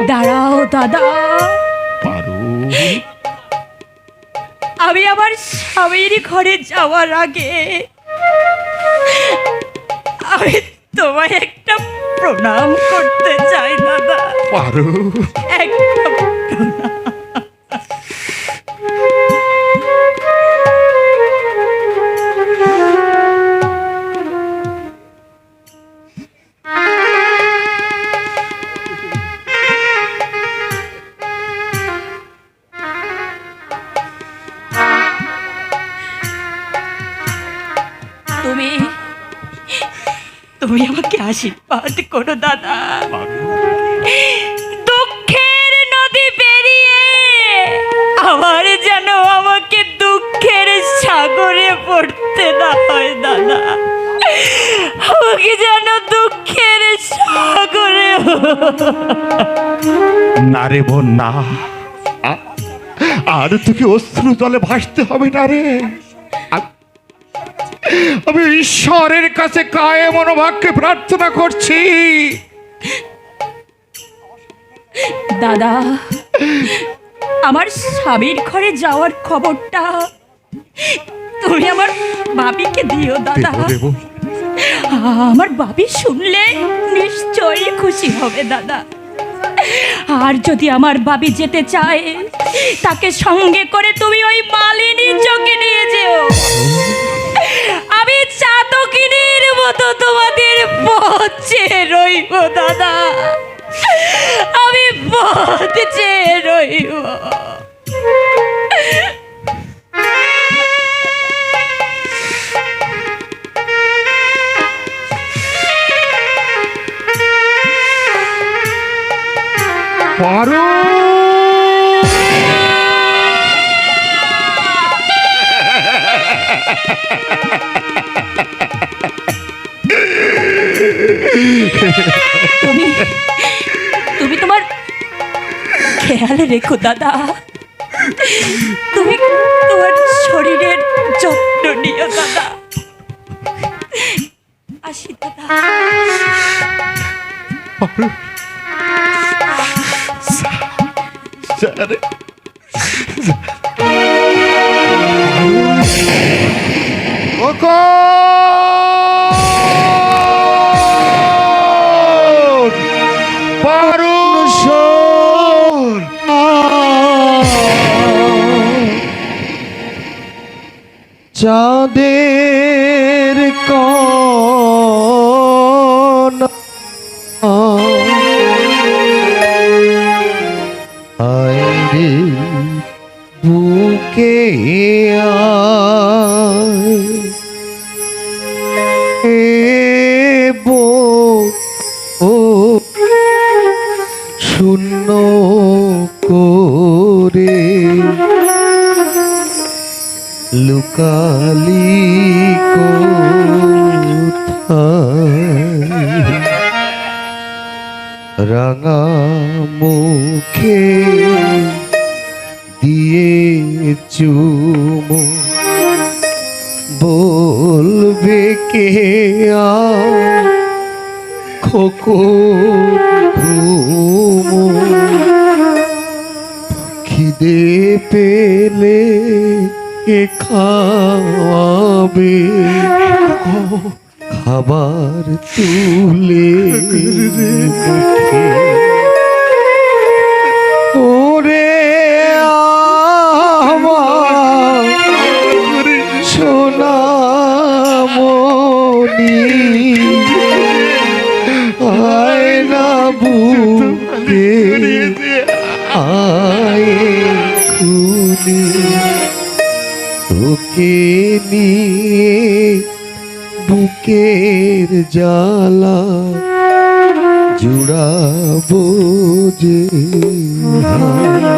দাঁড়াও দাদা। পারো। আমি আমার স্বামীর ঘরে যাওয়ার আগে আমি তোমায় একটা প্রণাম করতে চাই দাদা। পারো। একটা তুমি তুমি আমাকে আশীর্বাদ করো, দাদা। দুঃখের নদী পেরিয়ে আমার যেন আমাকে দুঃখের সাগরে পড়তে না হয়, দাদা। আমাকে যেন দুঃখের সাগরে না রে বোন না আর তোকে অশ্রু জলে ভাসতে হবে না রে। আমি ঈশ্বরের কাছে কায়ে মনোভাবকে প্রার্থনা করছি। দাদা আমার স্বামীর ঘরে যাওয়ার খবরটা তুমি আমার বাবিকে দিও দাদা। আমার বাবি শুনলে নিশ্চয়ই খুশি হবে দাদা। আর যদি আমার বাবি যেতে চায় তাকে সঙ্গে করে তুমি ওই মালিনী চোখে নিয়ে যেও। চাতকিনীর মতো তোমাদের পচে রইব দাদা। আমি পথ চেয়ে রইব। রেখো দাদা। তুমি তোমার শরীরের যত্ন নিও দাদা। আসি দাদা। স্যার। চাঁদের আইরে বুকে আয়। এ বো ও শূন্য করে লুকালি চুমো। বলবে কে খোকো ঘুমো। খিদে পেলে কে খাওয়াবে? খাবার তুলে মুখে। জ্বালা জুড়াবো যে কোনা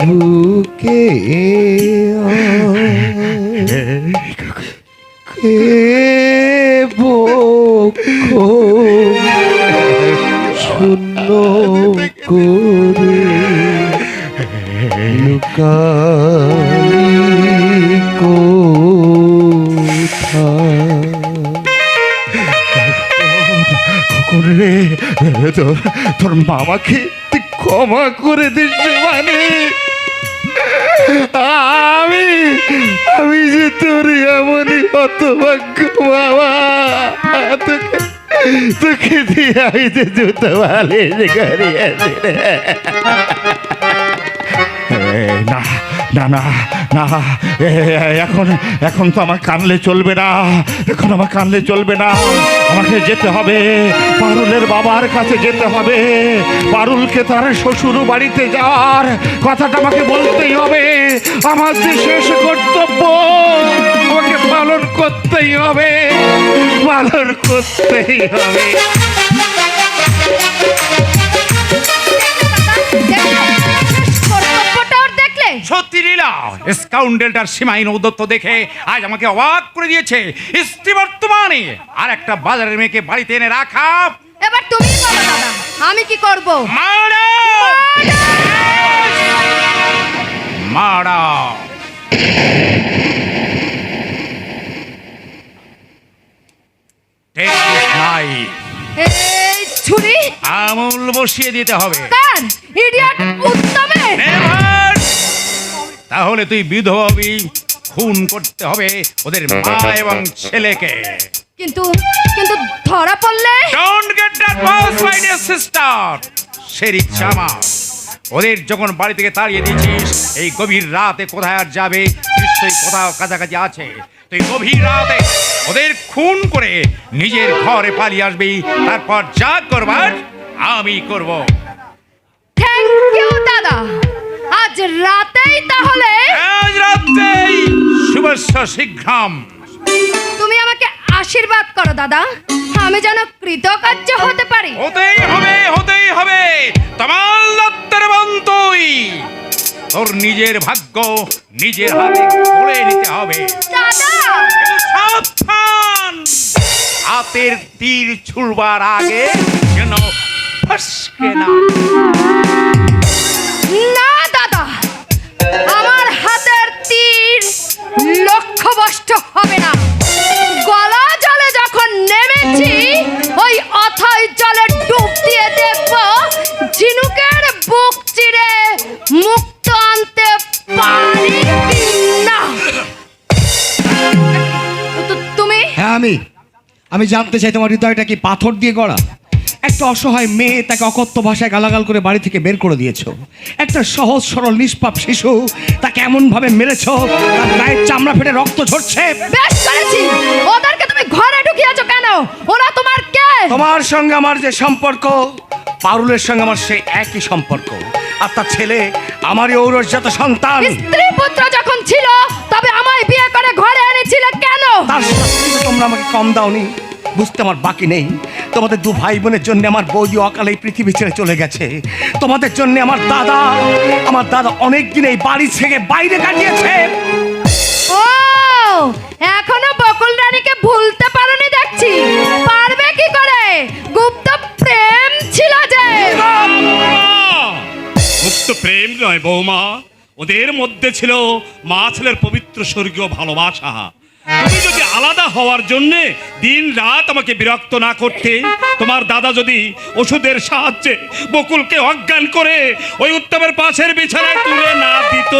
বুকে বক্ষ শূন্য করে লুকালি রে তোর তোর মামাকে তুই ক্ষমা করে দিস মানে। আমি আমি যে তোর এমনই হতভাগ্য, বাবা। তোকে তোকে দিয়ে আমি যে জুতো ভালো করিয়াছি না না না না এখন এখন তো আমার কানলে চলবে না, এখন আমার কানলে চলবে না। আমাকে যেতে হবে, পারুলের বাবার কাছে যেতে হবে, পারুলকে তার শ্বশুর বাড়িতে যাওয়ার কথাটা আমাকে বলতেই হবে। আমার যে শেষ কর্তব্য, আমাকে পালন করতেই হবে, পালন করতেই হবে। স্কাউন্ডেলটার সীমাহীন ঔদত্ত দেখে আজ আমাকে অবাক করে দিয়েছে। স্ত্রী বর্তমানে আর একটা বাজারের মেয়েকে বাড়িতে এনে রাখা। এবার তুমি বলো দাদা? আমি কি করব? মারা. এই ছুরি? আমুল বসিয়ে দিতে হবে। কার? ইডিয়ট উত্তমে! তাহলে তুই বিধবা হবি। খুন করতে হবে ওদের মা এবং ছেলেকে। কিন্তু কিন্তু ধরা পড়লে? Don't get that boss my dear sister সের আমার ওদের যখন বাড়ি থেকে তাড়িয়ে দিয়েছিস এই গভীর রাতে কোথায় আর যাবে? নিশ্চয়ই কোথাও কাছাকাছি আছে। তুই গভীর রাতে ওদের খুন করে নিজের ঘরে পালিয়ে আসবি। তারপর যা করবার আমি করব। থ্যাংক ইউ দাদা। আজ রাতেই তাহলে আজ রাতেই শুভস্য শীঘ্রম। তুমি আমাকে আশীর্বাদ করো দাদা। আমি যেন কৃতকার্য হতে পারি। হতেই হবে হতেই হবে। তোমার দত্তের বন্তই। তোর নিজের ভাগ্য নিজের হাতে গড়ে নিতে হবে। সাবধান। হাতের তীর ছুড়বার আগে যেন ফসকে না লক্ষ্যভ্রষ্ট হবে না। গলা জলে যখন নেমেছি, ওই অথই জলে ডুব দিয়ে দেখব ঝিনুকের বুক চিরে মুক্ত আনতে পারি না তুমি? হ্যাঁ আমি। আমি জানতে চাই তোমার হৃদয়টা কি পাথর দিয়ে গড়া? একটা অসহায় মেয়ে তাকে অকথ্য ভাষায় গালাগাল করে বাড়ি থেকে বের করে দিয়েছ। একটা সহজ সরল নিষ্পাপ শিশু তাকে এমনভাবে মেরেছো তার গায়ের চামড়া ফেটে রক্ত ঝরছে। বেশ করেছি! ওদেরকে তুমি ঘরে ঢুকিয়েছো কেন? ওরা তোমার কে? তোমার সঙ্গে আমার যে সম্পর্ক পারুলের সঙ্গে আমার সেই একই সম্পর্ক। আর তার ছেলে আমারই ঔরসজাত সন্তান। স্ত্রী পুত্র যখন ছিল তবে আমায় বিয়ে করে ঘরে এনেছিলে কেন? তার তোমরা আমাকে কম দাওনি। বুঝতে আমার বাকি নেই। তোমাদের দু ভাই বোনের জন্য আমার বৌদি অকালে এই পৃথিবী ছেড়ে চলে গেছে। তোমাদের জন্য আমার দাদা আমার দাদা অনেক দিন এই বাড়ি থেকে বাইরে কাটিয়েছে। ও এখনও বকুল রানীকে ভুলতে পারোনি দেখছি। পারবে কি করে? গুপ্ত প্রেম ছিল যে। গুপ্ত প্রেম নয় বৌমা ওদের মধ্যে ছিল মা ছেলের পবিত্র স্বর্গীয় ভালোবাসা। তুমি যদি আলাদা হওয়ার জন্যে দিন রাত আমাকে বিরক্ত না করতে তোমার দাদা যদি ওষুধের সাহায্যে বকুলকে অজ্ঞান করে ওই উত্তমের পাশের বিছানায় তুলে না দিত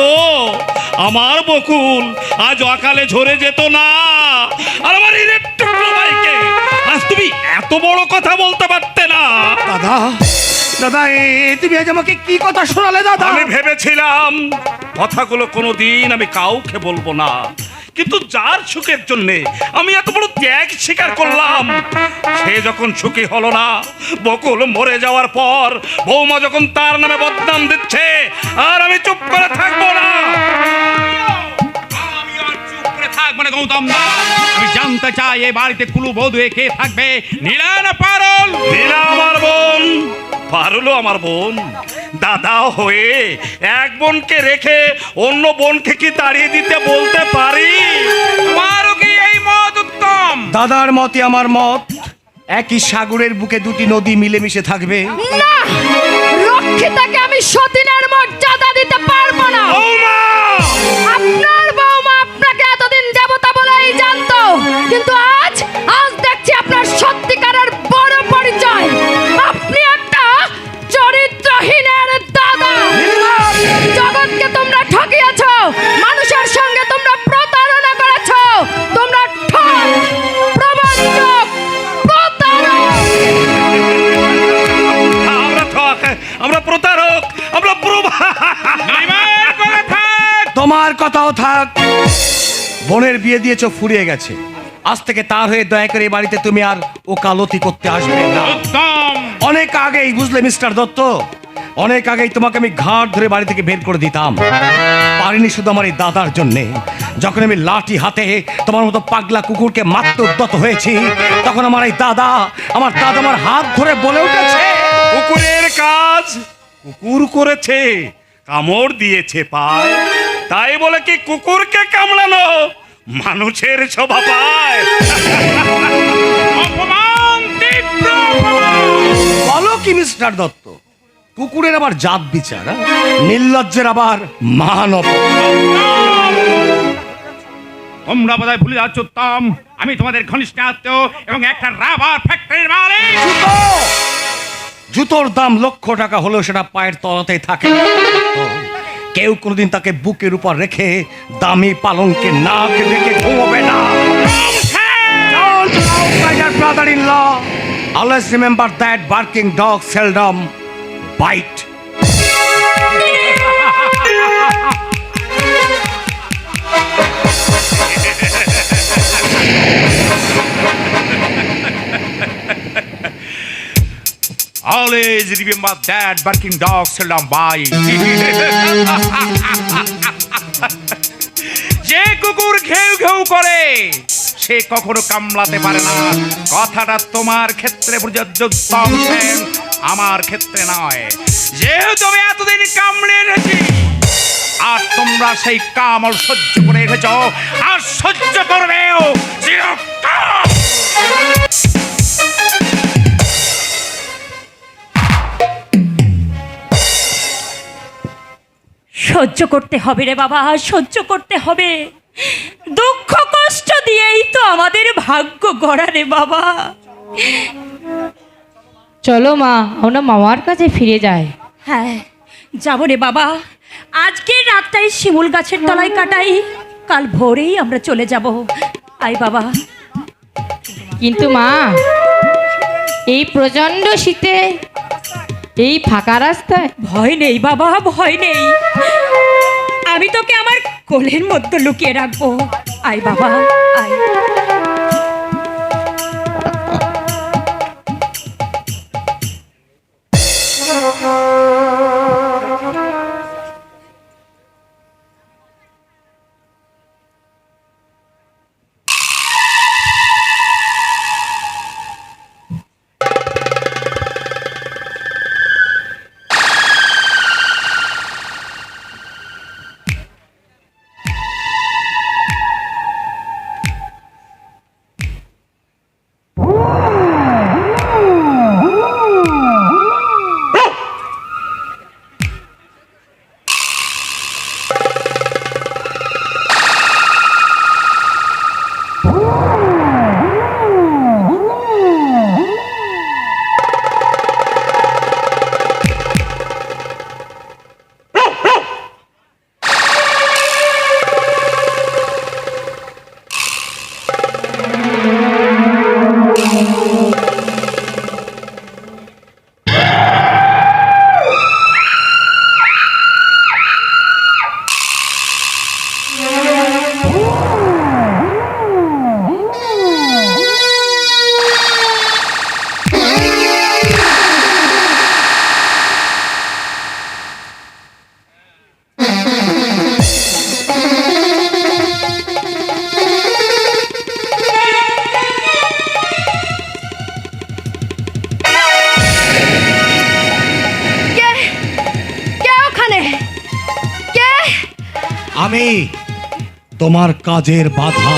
আমার বকুল আজ অকালে ঝরে যেত না। আর আমার টুকরো ভাইকে আজ তুমি এত বড় কথা বলতে পারতে না। দাদা দাদা তুমি আজ আমাকে কি কথা শোনালে দাদা? আমি ভেবেছিলাম কথাগুলো কোনোদিন আমি কাউকে বলব না। কিন্তু যার সুখের জন্য আমি এত বড় ত্যাগ স্বীকার করলাম সে যখন সুখী হলো না বকুল মরে যাওয়ার পর বৌমা যখন তার নামে বদনাম দিচ্ছে আর আমি চুপ করে থাকব না। আমি আর চুপ করে থাকব না গৌতম। দা আমি জানতে চাই এই বাড়িতে কুলু বধু কে থাকবে? নীলা না পারল? নীলা আমার বোন। পারুলো আমার বোন। দাদা হয়ে এক বোনকে রেখে অন্য বোনকে কি তাড়িয়ে দিতে বলতে পারি? তোমারও কি এই মত উত্তম? দাদার মতে আমার মত একই সাগরের বুকে দুটি নদী মিলেমিশে থাকবে। না রক্ষিতাকে আমি সতীনের মর্যাদা দিতে পারব না। আপনার বৌমা আপনাকে এতদিন দেবতা বলেই জানতো কিন্তু আজ আজ দেখছি আপনার সত্যিকারের বড় পরিচয়। বোনের বিয়ে দিয়েছ ফুরিয়ে গেছে। আজ থেকে তার হয়ে দয়া করে বাড়িতে তুমি আর ওকালতি করতে আসবে না। অনেক আগেই বুঝলে মিস্টার দত্ত? অনেক আগেই তোমাকে আমি ঘাট ধরে বাড়ি থেকে বের করে দিতাম। পারিনি শুধু আমার এই দাদার জন্যে। যখন আমি লাঠি হাতে তোমার মতো পাগলা কুকুরকে মারতে উদ্যত হয়েছি তখন আমার এই দাদা আমার দাদা আমার হাত ধরে বলে উঠেছে কুকুরের কাজ কুকুর করেছে কামড় দিয়েছে পায়। তাই বলে কি কুকুরকে কামড়ানো? মানুষের শোভা পায়। বলো কি মিস্টার দত্ত কুকুরের আবার জাত বিচার? নির্লজ্জের আবার মানব তোমরা বোধহয় ভুলে যাচ্ছ উত্তম। আমি তোমাদের ঘনিষ্ঠ আত্মীয় এবং একটা রাবার ফ্যাক্টরির মালিক। জুতো! জুতোর দাম লক্ষ টাকা হলেও সেটা পায়ের তলাতেই থাকে। কেউ কোনোদিন তাকে বুকের উপর রেখে দামি পালঙ্কে নাক ডেকে ঘুমোবে না outside your brother-in-law. Always remember that barking dog seldom bite. Always remember that barking dog seldom bite. যে কুকুর ঘেউ ঘেউ করে সে কখনো কামলাতে পারে না। কথাটা তোমার ক্ষেত্রে প্রযোজ্য আমার ক্ষেত্রে নয়। যেহেতু আমি এতদিন কামড়ে রেখেছি আর তোমরা সেই কামড় সহ্য করে রেখেছ আর সহ্য করবেও চিরকাল। সহ্য করতে হবে রে বাবা সহ্য করতে হবে। দুঃখ কষ্ট দিয়েই তো আমাদের ভাগ্য গড়া রে বাবা। চলো মা আমরা মামার কাছে ফিরে যাই। হ্যাঁ। যাব রে বাবা। আজকের রাতটাই শিমুল গাছের তলায় কাটাই। কাল ভোরেই আমরা চলে যাব। আই বাবা। কিন্তু মা এই প্রচণ্ড শীতে এই ফাঁকা রাস্তায়? ভয় নেই বাবা, ভয় নেই। আমি তোকে আমার কোলের মধ্যে লুকিয়ে রাখব। আয় বাবা, আয়। তোমার কাজের বাধা।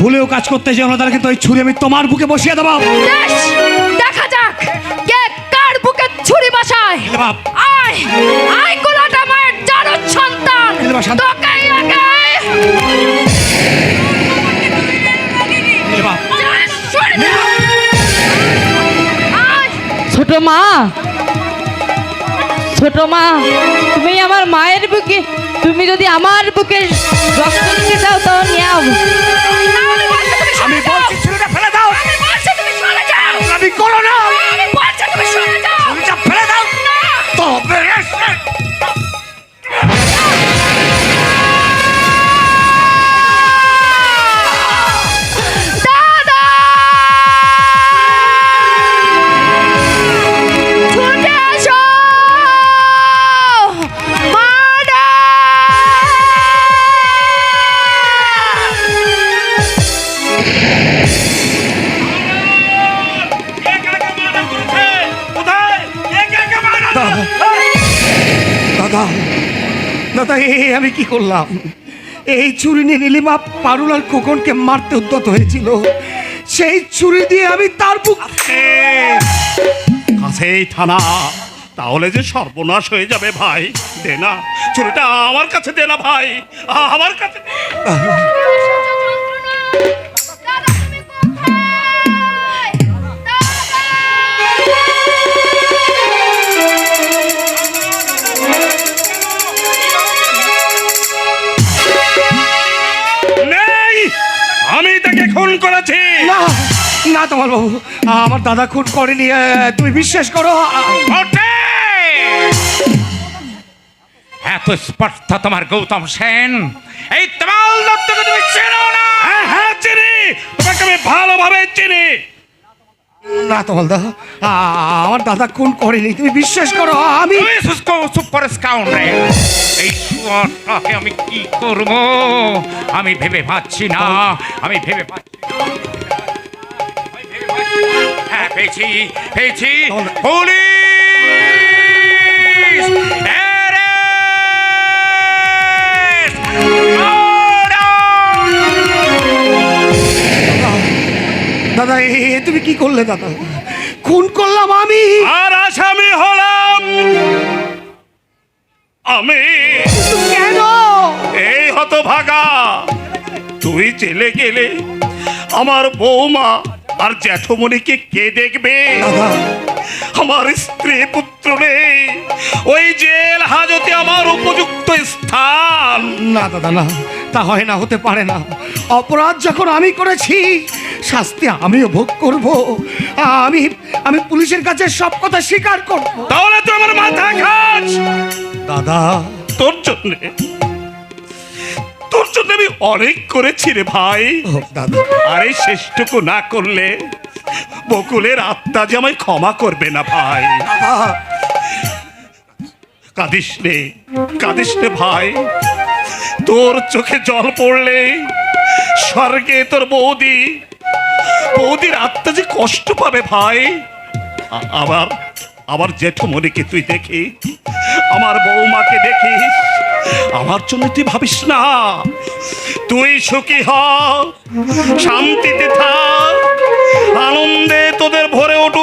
ভুলেও কাজ করতে যে আমরা কিন্তু ওই ছুরি আমি তোমার বুকে বসিয়ে দেবো। দেখা যাক কে কার বুকে ছুরি বসায়। আয় আয় গোলাটা মায়ের জানো সন্তান। তোকে আগে ছোট মা। ছোট মা তুমি আমার মায়ের বুকে তুমি যদি আমার বুকে রক্ত দিতে চাও তো নিয়াও। আমি বলছি ছেলেটা ফেলে দাও। আমি বলছি তুমি চলে যাও। আমি করো না। আমি কি করলাম? এই চুরি নিয়ে নীলিমা পারুল আর খোকনকে মারতে উদ্যত হয়েছিল। সেই চুরি দিয়ে আমি তার কাছেই থানা, তাহলে যে সর্বনাশ হয়ে যাবে ভাই। দে না চুরিটা আমার কাছে দে না ভাই। আমার কাছে না তোমার বাবু। আমার দাদা খুন করেনি তুমি বিশ্বাস করো! এত স্পর্ধা তোমার গৌতম সেন। এই তমাল দত্তকে তুমি চেনো না? হ্যাঁ হ্যাঁ চিনি। তোমাকে আমি ভালোভাবে চিনি। না তোমার দা আমার দাদা খুন করেনি তুমি বিশ্বাস করো আমি সুপার স্কাউন্ডার এই শুয়ারটাকে আমি কি করব? আমি ভেবে পাচ্ছি না আমি ভেবে পাচ্ছি না আমি ভেবে পাচ্ছি না। হ্যাঁ পেয়েছি পেয়েছি। পুলিশ! দাদা এ তুমি কি করলে দাদা? খুন করলাম আমি। আর আসামি হলাম আমি। কেন? এই হতভাগা। তুই জেলে গেলে আমার বৌমা আর জ্যাঠমণিকে কে দেখবে? আমার স্ত্রী পুত্র নেই। ওই জেল হাজতে আমার উপযুক্ত স্থান। না দাদা না তা হয় না হতে পারে না। অপরাধ যখন আমি করেছি শাস্তি আমিও ভোগ করব। আমি আমি পুলিশের কাছে সব কথা স্বীকার করব। তাহলে তো আমার মাথা খাস দাদা। তোর জন্য তোর জন্য আমি অনেক করেছি রে ভাই। আরে শেষটুকু না করলে বকুলের আত্মা যে আমায় ক্ষমা করবে না ভাই। কাঁদিস রে কাঁদিস রে ভাই। তোর চোখে জল পড়লে স্বর্গে তোর বৌদি বৌদির আত্মা যে কষ্ট পাবে ভাই। আবার আবার জেঠমণিকে তুই দেখি আমার বৌমাকে দেখিস। আমার জন্য তুই ভাবিস না। তুই সুখী হ শান্তিতে থাক। আনন্দে তোদের ভরে উঠ